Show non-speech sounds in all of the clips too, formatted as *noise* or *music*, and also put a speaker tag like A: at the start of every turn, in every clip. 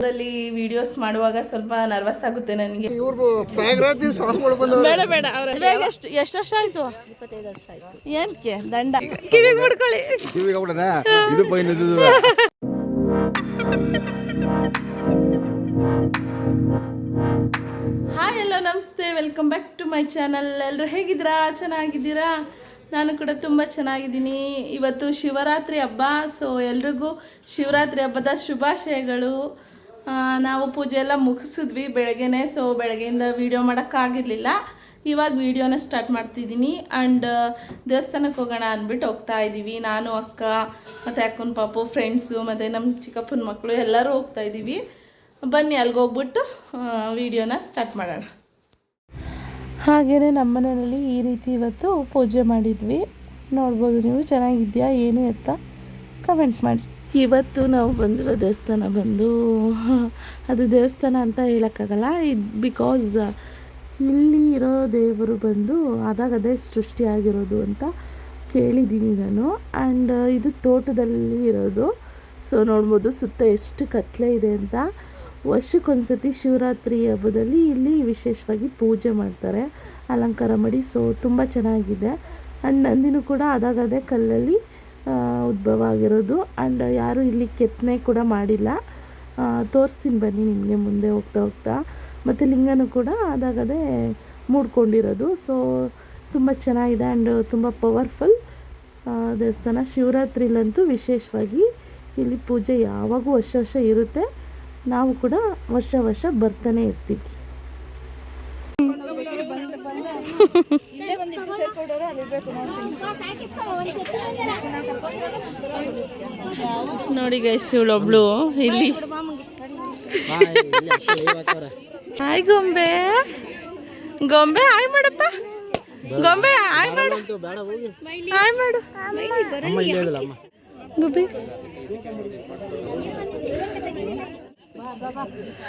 A: ಅದರಲ್ಲಿ ವಿಡಿಯೋಸ್ ಮಾಡುವಾಗ ಸ್ವಲ್ಪ ನರ್ವಸ್ ಆಗುತ್ತೆ ನನಗೆ. ಬೇಡ ಬೇಡ ಅವ್ರ ಎಷ್ಟು ಎಷ್ಟು ವರ್ಷ ಆಯ್ತು? ಇಪ್ಪತ್ತೈದು ವರ್ಷ ಆಯ್ತು ಏನಕ್ಕೆ ದಂಡ ಕಿವಿಗೆ
B: ಆಗ್ಬಿಡದ? ಇದು
A: ಹಾಯ್ ಎಲ್ಲೋ ನಮಸ್ತೆ. Welcome back to my channel ಎಲ್ಲರೂ ಹೇಗಿದ್ದೀರಾ? ಚೆನ್ನಾಗಿದ್ದೀರಾ? ನಾನು ಕೂಡ ತುಂಬ ಚೆನ್ನಾಗಿದ್ದೀನಿ. ಇವತ್ತು ಶಿವರಾತ್ರಿ ಹಬ್ಬ ಸೊ ಎಲ್ರಿಗೂ ಶಿವರಾತ್ರಿ ಹಬ್ಬದ ಶುಭಾಶಯಗಳು. ನಾವು ಪೂಜೆ ಎಲ್ಲ ಮುಗಿಸಿದ್ವಿ ಬೆಳಗ್ಗೆನೇ ಸೊ ಬೆಳಗ್ಗೆಯಿಂದ ವೀಡಿಯೋ ಮಾಡೋಕ್ಕಾಗಿರಲಿಲ್ಲ. ಇವಾಗ ವೀಡಿಯೋನ ಸ್ಟಾರ್ಟ್ ಮಾಡ್ತಿದ್ದೀನಿ. ಆ್ಯಂಡ್ ದೇವಸ್ಥಾನಕ್ಕೆ ಹೋಗೋಣ ಅಂದ್ಬಿಟ್ಟು ಹೋಗ್ತಾ ಇದ್ದೀವಿ ನಾನು, ಅಕ್ಕ, ಮತ್ತು ಅಕ್ಕನ ಪಾಪು ಫ್ರೆಂಡ್ಸು ಮತ್ತು ನಮ್ಮ ಚಿಕ್ಕಪ್ಪನ ಮಕ್ಕಳು ಎಲ್ಲರೂ ಹೋಗ್ತಾ ಇದ್ದೀವಿ ಬನ್ನಿ ಅಲ್ಲಿಗೆ ಹೋಗ್ಬಿಟ್ಟು ವಿಡಿಯೋನ ಸ್ಟಾರ್ಟ್ ಮಾಡೋಣ. ಹಾಗೆಯೇ ನಮ್ಮ ಮನೆಯಲ್ಲಿ ಈ ರೀತಿ ಇವತ್ತು ಪೂಜೆ ಮಾಡಿದ್ವಿ. ನೋಡ್ಬೋದು ನೀವು ಚೆನ್ನಾಗಿದೆಯಾ ಏನು ಎತ್ತ? ಕಮೆಂಟ್ ಮಾಡಿ. ಇವತ್ತು ನಾವು ಬಂದಿರೋ ದೇವಸ್ಥಾನ ಬಂದು, ಅದು ದೇವಸ್ಥಾನ ಅಂತ ಹೇಳೋಕ್ಕಾಗಲ್ಲ. ಇದು ಬಿಕಾಸ್ ಇಲ್ಲಿ ಇರೋ ದೇವರು ಬಂದು ಅದಾಗದೇ ಸೃಷ್ಟಿಯಾಗಿರೋದು ಅಂತ ಕೇಳಿದ್ದೀನಿ ನಾನು. ಆ್ಯಂಡ್ ಇದು ತೋಟದಲ್ಲಿ ಇರೋದು. ಸೊ ನೋಡ್ಬೋದು ಸುತ್ತ ಎಷ್ಟು ಕತ್ಲೆ ಇದೆ ಅಂತ. ವರ್ಷಕ್ಕೊಂದ್ಸತಿ ಶಿವರಾತ್ರಿ ಹಬ್ಬದಲ್ಲಿ ಇಲ್ಲಿ ವಿಶೇಷವಾಗಿ ಪೂಜೆ ಮಾಡ್ತಾರೆ. ಅಲಂಕಾರ ಮಾಡಿ ಸೊ ತುಂಬ ಚೆನ್ನಾಗಿದೆ. ಆ್ಯಂಡ್ ನಂದಿನೂ ಕೂಡ ಅದಾಗದೇ ಕಲ್ಲಲ್ಲಿ ಉದ್ಭವ ಆಗಿರೋದು. ಆ್ಯಂಡ್ ಯಾರೂ ಇಲ್ಲಿ ಕೆತ್ತನೆ ಕೂಡ ಮಾಡಿಲ್ಲ. ತೋರಿಸ್ತೀನಿ ಬನ್ನಿ ನಿಮಗೆ ಮುಂದೆ ಹೋಗ್ತಾ ಹೋಗ್ತಾ. ಮತ್ತು ಲಿಂಗನೂ ಕೂಡ ಅದಾಗದೇ ಮೂಡ್ಕೊಂಡಿರೋದು. ಸೊ ತುಂಬ ಚೆನ್ನಾಗಿದೆ ಆ್ಯಂಡ್ ತುಂಬ ಪವರ್ಫುಲ್ ದೇವಸ್ಥಾನ ಶಿವರಾತ್ರಿಲಂತೂ ವಿಶೇಷವಾಗಿ ಇಲ್ಲಿ ಪೂಜೆ ಯಾವಾಗೂ ವರ್ಷ ವರ್ಷ ಇರುತ್ತೆ. ನಾವು ಕೂಡ ವರ್ಷ ವರ್ಷ ಬರ್ತಾನೆ ಇರ್ತೀವಿ. ನೋಡಿ ಗೈಸ್ ಇವಳೊಬ್ಳು ಇಲ್ಲಿ. ಹಾಯ್ ಗೊಂಬೆ. ಗೊಂಬೆ ಹಾಯ್ ಮಾಡಪ್ಪ. ಗೊಂಬೆ ಹಾಯ್ ಮಾಡು. ಹಾಯ್ ಮಾಡು.
B: ಅಮ್ಮ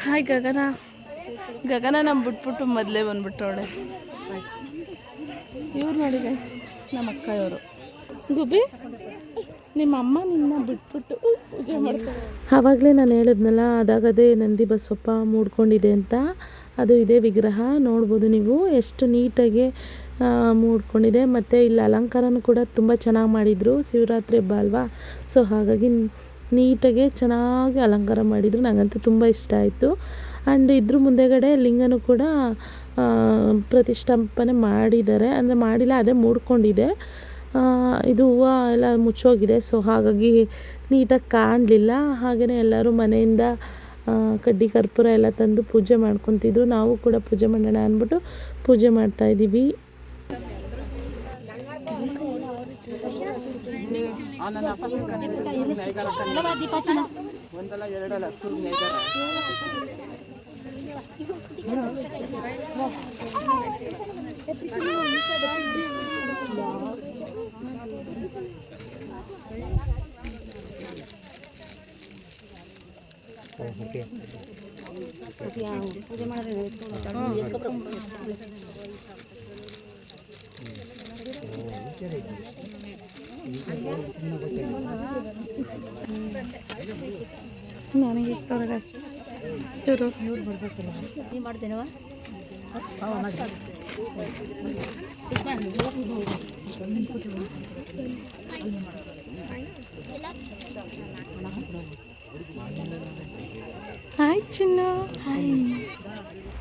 A: ಹಾಯ್ ಗಗನ. ಗಗನ ನಮ್ಮ ಬಿಟ್ಬಿಟ್ಟು ಮೊದಲೇ ಬಂದ್ಬಿಟ್ಟವಳೆ ಇವ್ರು ನೋಡಿ ಗೈಸ್ ನಮ್ಮ ಅಕ್ಕ ಇವರು. ಗುಬ್ಬಿ, ನಿಮ್ಮ ಅಮ್ಮ ನಿನ್ನ ಬಿಟ್ಬಿಟ್ಟು ಪೂಜೆ ಮಾಡ್ತಾರೆ. ಆವಾಗಲೇ ನಾನು ಹೇಳಿದ್ನಲ್ಲ, ಅದಾಗದೇ ನಂದಿ ಬಸವಪ್ಪ ಮೂಡ್ಕೊಂಡಿದೆ ಅಂತ. ಅದು ಇದೇ ವಿಗ್ರಹ, ನೋಡ್ಬೋದು ನೀವು ಎಷ್ಟು ನೀಟಾಗಿ ಮೂಡ್ಕೊಂಡಿದೆ. ಮತ್ತು ಇಲ್ಲಿ ಅಲಂಕಾರನೂ ಕೂಡ ತುಂಬ ಚೆನ್ನಾಗಿ ಮಾಡಿದರು. ಶಿವರಾತ್ರಿ ಹಬ್ಬ ಅಲ್ವಾ? ಸೊ ಹಾಗಾಗಿ ನೀಟಾಗೆ ಚೆನ್ನಾಗಿ ಅಲಂಕಾರ ಮಾಡಿದರು. ನನಗಂತೂ ತುಂಬ ಇಷ್ಟ ಆಯಿತು. ಆ್ಯಂಡ್ ಇದ್ರ ಮುಂದೆಗಡೆ ಲಿಂಗನೂ ಕೂಡ ಪ್ರತಿಷ್ಠಾಪನೆ ಮಾಡಿದ್ದಾರೆ. ಅಂದರೆ ಮಾಡಿಲ್ಲ, ಅದೇ ಮೂಡ್ಕೊಂಡಿದೆ. ಇದು ಹೂವು ಎಲ್ಲ ಮುಚ್ಚೋಗಿದೆ. ಸೊ ಹಾಗಾಗಿ ನೀಟಾಗಿ ಕಾಣಲಿಲ್ಲ. ಹಾಗೆಯೇ ಎಲ್ಲರೂ ಮನೆಯಿಂದ ಕಡ್ಡಿ ಕರ್ಪೂರ ಎಲ್ಲ ತಂದು ಪೂಜೆ ಮಾಡ್ಕೊತಿದ್ರು. ನಾವು ಕೂಡ ಪೂಜೆ ಮಾಡೋಣ ಅಂದ್ಬಿಟ್ಟು ಪೂಜೆ ಮಾಡ್ತಾಯಿದ್ದೀವಿ Oh, oke. Okay. Okay. Okay. Okay. Okay. Okay. Okay. Okay. ನನಗೆ ಇವರು ಹಾಯ್ ಚಿನ್ನ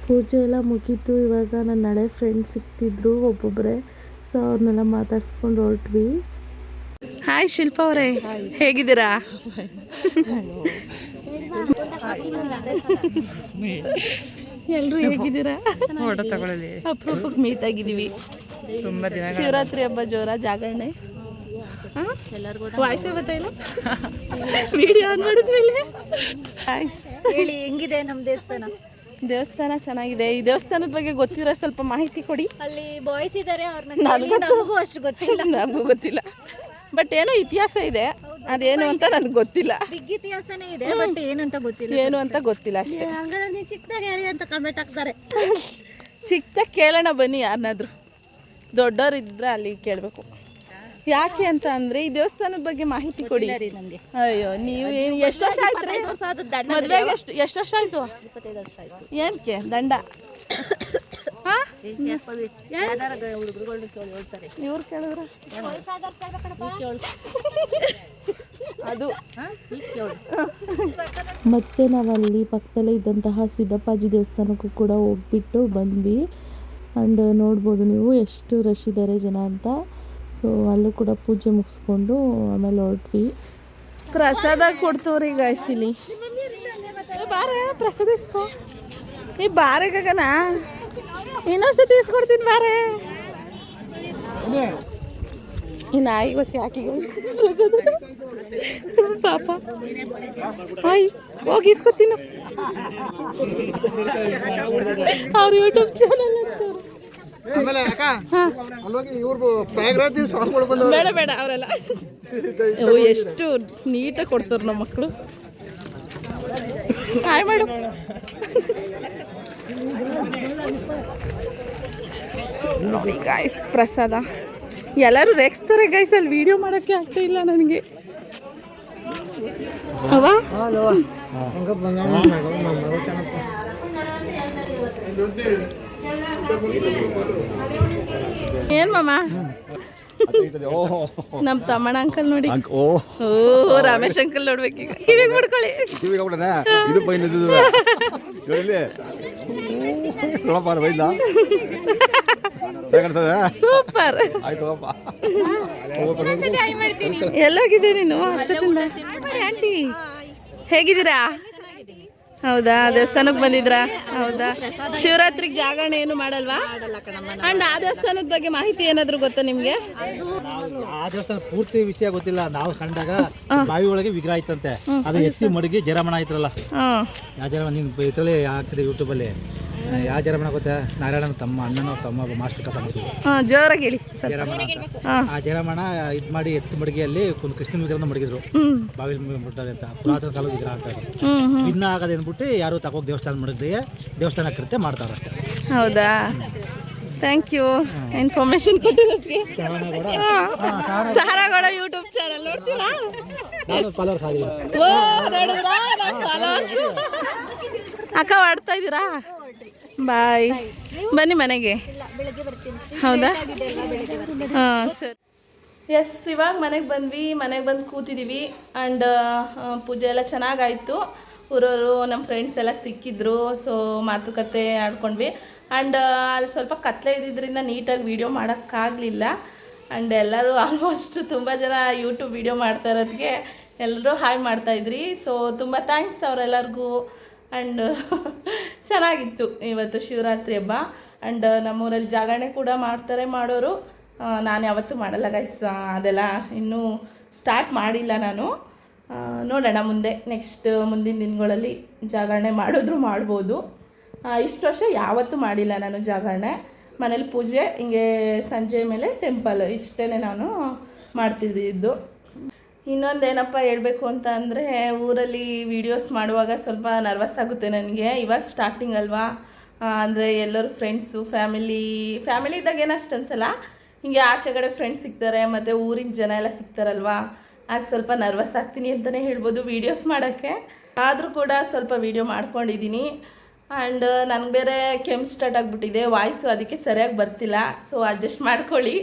A: ಪೂಜೆ ಎಲ್ಲ ಮುಗೀತು. ಇವಾಗ ನನ್ನ ಹಳೆ ಫ್ರೆಂಡ್ಸ್ ಸಿಗ್ತಿದ್ರು ಒಬ್ಬೊಬ್ಬರೇ ಸೊ ಅವ್ರನ್ನೆಲ್ಲ ಮಾತಾಡ್ಸ್ಕೊಂಡು ಹೊರಟ್ವಿ. ಹಾಯ್ ಶಿಲ್ಪ ಅವರೇ. ಹೇಗಿದ್ದೀರಾ? ಎಲ್ಲರೂ ಹೇಗಿದ್ದೀರಾ?
C: ಫೋಟೋ ತಗೊಳ್ಳಲಿ
A: ಅಪರೂಪಕ್ಕೆ ಮೀಟ್ ಆಗಿದ್ದೀವಿ.
C: ತುಂಬಾ ದಿನ
A: ಶಿವರಾತ್ರಿ ಹಬ್ಬ ಜೋರ ಜಾಗರಣೆ. ವಾಯ್ಸೇ ಗೊತ್ತಾಯಿಲ್ಲ ವಿಡಿಯೋ ಆನ್ ಮಾಡಿದ್ಮೇಲೆ.
D: ಹೇಳಿ ಹೆಂಗಿದೆ ನಮ್ಮ ದೇವಸ್ಥಾನ?
A: ದೇವಸ್ಥಾನ ಚೆನ್ನಾಗಿದೆ. ಈ ದೇವಸ್ಥಾನದ ಬಗ್ಗೆ ಗೊತ್ತಿರೋ ಸ್ವಲ್ಪ ಮಾಹಿತಿ ಕೊಡಿ.
D: ಅಲ್ಲಿ ಬಾಯ್ಸ್ ಇದ್ದಾರೆ ಅವ್ರನ್ನ ನಮಗೂ ಅಷ್ಟು ಗೊತ್ತಿಲ್ಲ.
A: ನಮಗೂ ಗೊತ್ತಿಲ್ಲ. ಬಟ್ ಏನೋ ಇತಿಹಾಸ ಇದೆ. ಅದೇನು ಅಂತ ನನಗೆ ಗೊತ್ತಿಲ್ಲ.
D: ಬಿಗ್ ಇತಿಹಾಸನೇ ಇದೆ ಬಟ್ ಏನು ಅಂತ ಗೊತ್ತಿಲ್ಲ.
A: ಏನು ಅಂತ ಗೊತ್ತಿಲ್ಲ ಅಷ್ಟೇ.
D: ಚಿಕ್ಕ ನೀವು ಚಿಕ್ಕದಾಗ ಹೇಳಿ ಅಂತ ಕಮೆಂಟ್ ಹಾಕ್ತಾರೆ.
A: ಚಿಕ್ಕದಾಗಿ ಕೇಳೋಣ ಬನ್ನಿ ಯಾರನ್ನಾದ್ರು ದೊಡ್ಡವ್ರು ಇದ್ರೆ ಅಲ್ಲಿ ಕೇಳಬೇಕು. ಯಾಕೆ ಅಂತ ಅಂದ್ರೆ ಈ ದೇವಸ್ಥಾನದ ಬಗ್ಗೆ ಮಾಹಿತಿ ಕೊಡಿ.
D: ನಮ್ಗೆ.
A: ಅಯ್ಯೋ ನೀವು ಏನ್- ಎಷ್ಟು ವರ್ಷ ಆಯ್ತು ಮದ್ವೆಗೆ ಎಷ್ಟು ಎಷ್ಟು ವರ್ಷ ಆಯ್ತು? ಏನಕ್ಕೆ ದಂಡ. ಅದು.
E: ಮತ್ತೆ ನಾವಲ್ಲಿ ಪಕ್ಕದಲ್ಲೇ ಇದ್ದಂತಹ ಸಿದ್ದಪ್ಪಾಜಿ ದೇವಸ್ಥಾನಕ್ಕೂ ಕೂಡ ಹೋಗ್ಬಿಟ್ಟು ಬಂದ್ವಿ. ಆ್ಯಂಡ್ ನೋಡ್ಬೋದು ನೀವು ಎಷ್ಟು ರಶ್ ಇದ್ದಾರೆ ಜನ ಅಂತ. ಸೊ ಅಲ್ಲೂ ಕೂಡ ಪೂಜೆ ಮುಗಿಸ್ಕೊಂಡು ಆಮೇಲೆ ಹೊರಟ್ವಿ.
A: ಪ್ರಸಾದ ಕೊಡ್ತವ್ರಿ ಗಾಯ್ಸ್ ಬಾರ, ಪ್ರಸಾದ ಇಸ್ಕೊ. ಈ ಬಾರೆ ಗಗನ. ಇನ್ನೊಂದ್ಸತಿ ಇಸ್ಕೊಡ್ತೀನಿ ಮಾರೇ. ಈ ನಾಯಿ ಹೊಸಿ ಹಾಕಿ. ಪಾಪ. ಹಾಯ್ ಹೋಗಿ ಇಸ್ಕೊತೀನಿ. ಅವ್ರ ಯೂಟ್ಯೂಬ್ ಚಾನಲ್ ಅಂತ.
B: ಆಮೇಲೆ ಅಕ್ಕ ಅಲ್ಲೋಗಿ ಇವ್ರು ಪ್ರಯಾಗ್ರಾಜ್
A: ಬೇಡ ಬೇಡ ಅವರೆಲ್ಲ. ಓ ಎಷ್ಟು ನೀಟಾಗಿ ಕೊಡ್ತಾರೆ ನಮ್ಮ ಮಕ್ಕಳು ಹಾಯ್ ಮೇಡಮ್ ನೋಡಿ ಗಾಯ್ಸ್ ಪ್ರಸಾದ. ಎಲ್ಲರೂ ರೇಗಿಸ್ತಾರೆ ಗಾಯ್ಸ್ ಅಲ್ಲಿ ವಿಡಿಯೋ ಮಾಡೋಕ್ಕೆ ಆಗ್ತಾ ಇಲ್ಲ ನನಗೆ. ಏನ್ ಮಾಮ?
B: ನಮ್
A: ನಮ್ಮ ತಮ್ಮಣ್ಣ ಅಂಕಲ್ ನೋಡಿ
B: ಓ.
A: ರಮೇಶ್ ಅಂಕಲ್ ನೋಡ್ಬೇಕೀಗ. ಕಿವಿಗೆ ಮುಡ್ಕೊಳ್ಳಿ.
B: ಕಿವಿಗೆ ಇದು
A: ಸೂಪರ್. ನೀನು? ಅಷ್ಟೊತ್ತಿಂದ? ಆಂಟಿ ಹೇಗಿದ್ದೀರಾ? ಹೌದಾ? ದೇವಸ್ಥಾನಕ್ಕೆ ಬಂದಿದ್ರಾ? ಹೌದಾ? ಶಿವರಾತ್ರಿಗೆ ಜಾಗರಣೆ ಏನು ಮಾಡಲ್ವಾ? ಅಂಡ್ ಆ ದೇವಸ್ಥಾನದ ಬಗ್ಗೆ ಮಾಹಿತಿ ಏನಾದ್ರು ಗೊತ್ತಾ ನಿಮ್ಗೆ?
F: ಆ ದೇವಸ್ಥಾನ ಪೂರ್ತಿ ವಿಷಯ ಗೊತ್ತಿಲ್ಲ. ನಾವು ಕಂಡಾಗ ಬಾವಿ ಒಳಗೆ ವಿಗ್ರಹ ಇತ್ತಂತೆ. ಅದು ಎತ್ತಿ ಮಡಗಿ ಜರಮಣ
A: ಆಯ್ತಲ್ಲ
F: ಯಾವ ಜರಮಣ ನೀನು ಇದ್ರಲ್ಲಿ ಯೂಟ್ಯೂಬ್ ಯೂಟ್ಯೂಬಲ್ಲಿ ಯಾವ ಜರಮಣ ಗೊತ್ತಾ? ನಾರಾಯಣನ ತಮ್ಮ ಅಣ್ಣನ ತಮ್ಮ ಮಾಸ್ಟರ್ ಕಥೆ ಮಾಡ್ತೀವಿ
A: ಹಾಂ ಜೋರಾಗಿ ಹೇಳಿ ಸ್ವಲ್ಪ.
F: ಜರಮಣ ಅಂತ
A: ಹಾ.
F: ಆ ಜರಮಣ ಇದು ಮಾಡಿ ಎತ್ತು ಮಡಗಿಯಲ್ಲಿ ಒಂದು ಕೃಷ್ಣನ ವಿಗ್ರಹ ಮಡಗಿದ್ರು. ಬಾವಿ ಮುಟ್ಟದೆ ಅಂತ ಪುರಾತನ ಕಾಲದ ವಿಗ್ರಹ ಅಂತ ಅದು.
A: ಹ್ಮ್ ಹ್ಮ್.
F: ಆಗದೆ ಅಂದ್ಬಿಟ್ಟು ಯಾರು ತಗೋಗಿ ದೇವಸ್ಥಾನ ಮಡಗ್ದೆ ದೇವಸ್ಥಾನ ಕೃತ್ಯ ಮಾಡ್ತಾರೆ ಅಷ್ಟೇ.
A: ಹೌದಾ? ಥ್ಯಾಂಕ್ ಯು ಇನ್ಫಾರ್ಮೇಶನ್ ಕೊಟ್ಟಿರೋದಕ್ಕೆ ಸಹರಾಗೌಡ ಯೂಟ್ಯೂಬ್ ಚಾನಲ್ ನೋಡ್ತೀರಾ?
F: ನಾನು ಫಾಲೋವರ್ಸ್
A: ಓ ನೋಡಿದ್ರಾ? ಅಕ್ಕ ಆಡ್ತಾ ಇದ್ದೀರಾ? ಬಾಯ್ ಬನ್ನಿ ಮನೆಗೆ. ಹೌದಾ? ಹಾಂ ಸರಿ. ಎಸ್ ಇವಾಗ ಮನೆಗೆ ಬಂದ್ವಿ. ಮನೆಗೆ ಬಂದು ಕೂತಿದ್ದೀವಿ ಆ್ಯಂಡ್ ಪೂಜೆ ಎಲ್ಲ ಚೆನ್ನಾಗಾಯಿತು. ಊರವರು ನಮ್ಮ ಫ್ರೆಂಡ್ಸ್ ಎಲ್ಲ ಸಿಕ್ಕಿದ್ರು. ಸೊ ಮಾತುಕತೆ ಆಡ್ಕೊಂಡ್ವಿ. ಆ್ಯಂಡ್ ಅಲ್ಲಿ ಸ್ವಲ್ಪ ಕತ್ಲೆ ಇದ್ದಿದ್ದರಿಂದ ನೀಟಾಗಿ ವೀಡಿಯೋ ಮಾಡೋಕ್ಕಾಗಲಿಲ್ಲ. ಆ್ಯಂಡ್ ಎಲ್ಲರೂ *laughs* ಆಲ್ಮೋಸ್ಟ್ ತುಂಬ ಜನ ಯೂಟ್ಯೂಬ್ ವೀಡಿಯೋ ಮಾಡ್ತಾ ಇರೋದಕ್ಕೆ ಎಲ್ಲರೂ ಹಾಯ್ ಮಾಡ್ತಾಯಿದ್ರಿ ಸೊ ತುಂಬ ಥ್ಯಾಂಕ್ಸ್ ಅವರೆಲ್ಲರಿಗೂ. ಆ್ಯಂಡ್ *laughs* ಚೆನ್ನಾಗಿತ್ತು ಇವತ್ತು ಶಿವರಾತ್ರಿ ಹಬ್ಬ. ಆ್ಯಂಡ್ ನಮ್ಮೂರಲ್ಲಿ ಜಾಗರಣೆ ಕೂಡ ಮಾಡ್ತಾರೆ ಮಾಡೋರು. ನಾನು ಯಾವತ್ತೂ ಮಾಡಲ್ಲ ಗೈಸ್ ಅದೆಲ್ಲ ಇನ್ನೂ ಸ್ಟಾರ್ಟ್ ಮಾಡಿಲ್ಲ ನಾನು. ನೋಡೋಣ ಮುಂದೆ. ನೆಕ್ಸ್ಟ್ ಮುಂದಿನ ದಿನಗಳಲ್ಲಿ ಜಾಗರಣೆ ಮಾಡಿದ್ರು ಮಾಡ್ಬೋದು. ಇಷ್ಟು ವರ್ಷ ಯಾವತ್ತೂ ಮಾಡಿಲ್ಲ ನಾನು ಜಾಗರಣೆ. ಮನೇಲಿ ಪೂಜೆ, ಹಿಂಗೆ ಸಂಜೆ ಮೇಲೆ ಟೆಂಪಲ್ ಇಷ್ಟೇ ನಾನು ಮಾಡ್ತಿದ್ದಿದ್ದು ಇನ್ನೊಂದೇನಪ್ಪ ಹೇಳಬೇಕು ಅಂತ ಅಂದರೆ, ಊರಲ್ಲಿ ವೀಡಿಯೋಸ್ ಮಾಡುವಾಗ ಸ್ವಲ್ಪ ನರ್ವಸ್ ಆಗುತ್ತೆ ನನಗೆ. ಇವಾಗ ಸ್ಟಾರ್ಟಿಂಗ್ ಅಲ್ವಾ? ಅಂದರೆ ಎಲ್ಲರೂ ಫ್ರೆಂಡ್ಸು ಫ್ಯಾಮಿಲಿ ಫ್ಯಾಮಿಲಿ ಇದ್ದಾಗ ಏನು ಅಷ್ಟು ಅನ್ಸಲ್ಲ. ಹಿಂಗೆ ಆಚೆ ಕಡೆ ಫ್ರೆಂಡ್ಸ್ ಸಿಗ್ತಾರೆ, ಮತ್ತು ಊರಿನ ಜನ ಎಲ್ಲ ಸಿಗ್ತಾರಲ್ವಾ? ಆಗ ಸ್ವಲ್ಪ ನರ್ವಸ್ ಆಗ್ತೀನಿ ಅಂತಲೇ ಹೇಳ್ಬೋದು ವೀಡಿಯೋಸ್ ಮಾಡೋಕ್ಕೆ. ಆದರೂ ಕೂಡ ಸ್ವಲ್ಪ ವೀಡಿಯೋ ಮಾಡ್ಕೊಂಡಿದ್ದೀನಿ ಆ್ಯಂಡ್ ನನಗೆ ಬೇರೆ ಕೆಮ್ಮು ಸ್ಟಾರ್ಟ್ ಆಗಿಬಿಟ್ಟಿದೆ ವಾಯ್ಸು ಅದಕ್ಕೆ ಸರಿಯಾಗಿ ಬರ್ತಿಲ್ಲ. ಸೊ ಅಡ್ಜಸ್ಟ್ ಮಾಡ್ಕೊಳ್ಳಿ.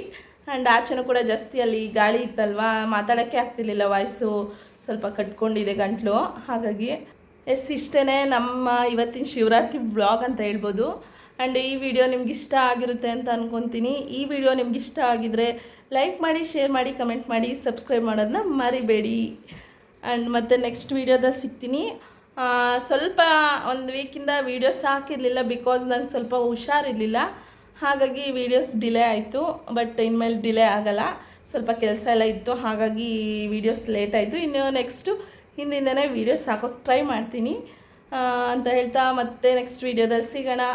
A: ಆ್ಯಂಡ್ ಆಚೆನೂ ಕೂಡ ಜಾಸ್ತಿ ಅಲ್ಲಿ ಗಾಳಿ ಇತ್ತಲ್ವಾ? ಮಾತಾಡೋಕ್ಕೆ ಆಗ್ತಿರ್ಲಿಲ್ಲ ವಾಯ್ಸು ಸ್ವಲ್ಪ ಕಟ್ಕೊಂಡಿದೆ ಗಂಟಲು. ಹಾಗಾಗಿ, ಎಸ್ ಇಷ್ಟೇ ನಮ್ಮ ಇವತ್ತಿನ ಶಿವರಾತ್ರಿ ಬ್ಲಾಗ್ ಅಂತ ಹೇಳ್ಬೋದು. ಆ್ಯಂಡ್ ಈ ವಿಡಿಯೋ ನಿಮ್ಗೆ ಇಷ್ಟ ಆಗಿರುತ್ತೆ ಅಂತ ಅಂದ್ಕೊತೀನಿ ಈ ವಿಡಿಯೋ ನಿಮ್ಗೆ ಇಷ್ಟ ಆಗಿದ್ರೆ ಲೈಕ್ ಮಾಡಿ ಶೇರ್ ಮಾಡಿ ಕಮೆಂಟ್ ಮಾಡಿ ಸಬ್ಸ್ಕ್ರೈಬ್ ಮಾಡೋದನ್ನ ಮರಿಬೇಡಿ. ಆ್ಯಂಡ್ ಮತ್ತೆ ನೆಕ್ಸ್ಟ್ ವೀಡಿಯೋದ ಸಿಗ್ತೀನಿ. ಸ್ವಲ್ಪ ಒಂದು ವೀಕಿಂದ ವೀಡಿಯೋಸ್ ಹಾಕಿರಲಿಲ್ಲ ಬಿಕಾಸ್ ನಂಗೆ ಸ್ವಲ್ಪ ಹುಷಾರಿರಲಿಲ್ಲ. ಹಾಗಾಗಿ ವೀಡಿಯೋಸ್ ಡಿಲೇ ಆಯಿತು ಬಟ್ ಇನ್ಮೇಲೆ ಡಿಲೇ ಆಗಲ್ಲ. ಸ್ವಲ್ಪ ಕೆಲಸ ಎಲ್ಲ ಇತ್ತು, ಹಾಗಾಗಿ ವೀಡಿಯೋಸ್ ಲೇಟ್ ಆಯಿತು. ಇನ್ನು ನೆಕ್ಸ್ಟು ಹಿಂದಿಂದನೇ ವೀಡಿಯೋಸ್ ಹಾಕೋಕ್ಕೆ ಟ್ರೈ ಮಾಡ್ತೀನಿ. ಅಂತ ಹೇಳ್ತಾ ಮತ್ತೆ ನೆಕ್ಸ್ಟ್ ವೀಡಿಯೋದಲ್ಲಿ ಸಿಗೋಣ.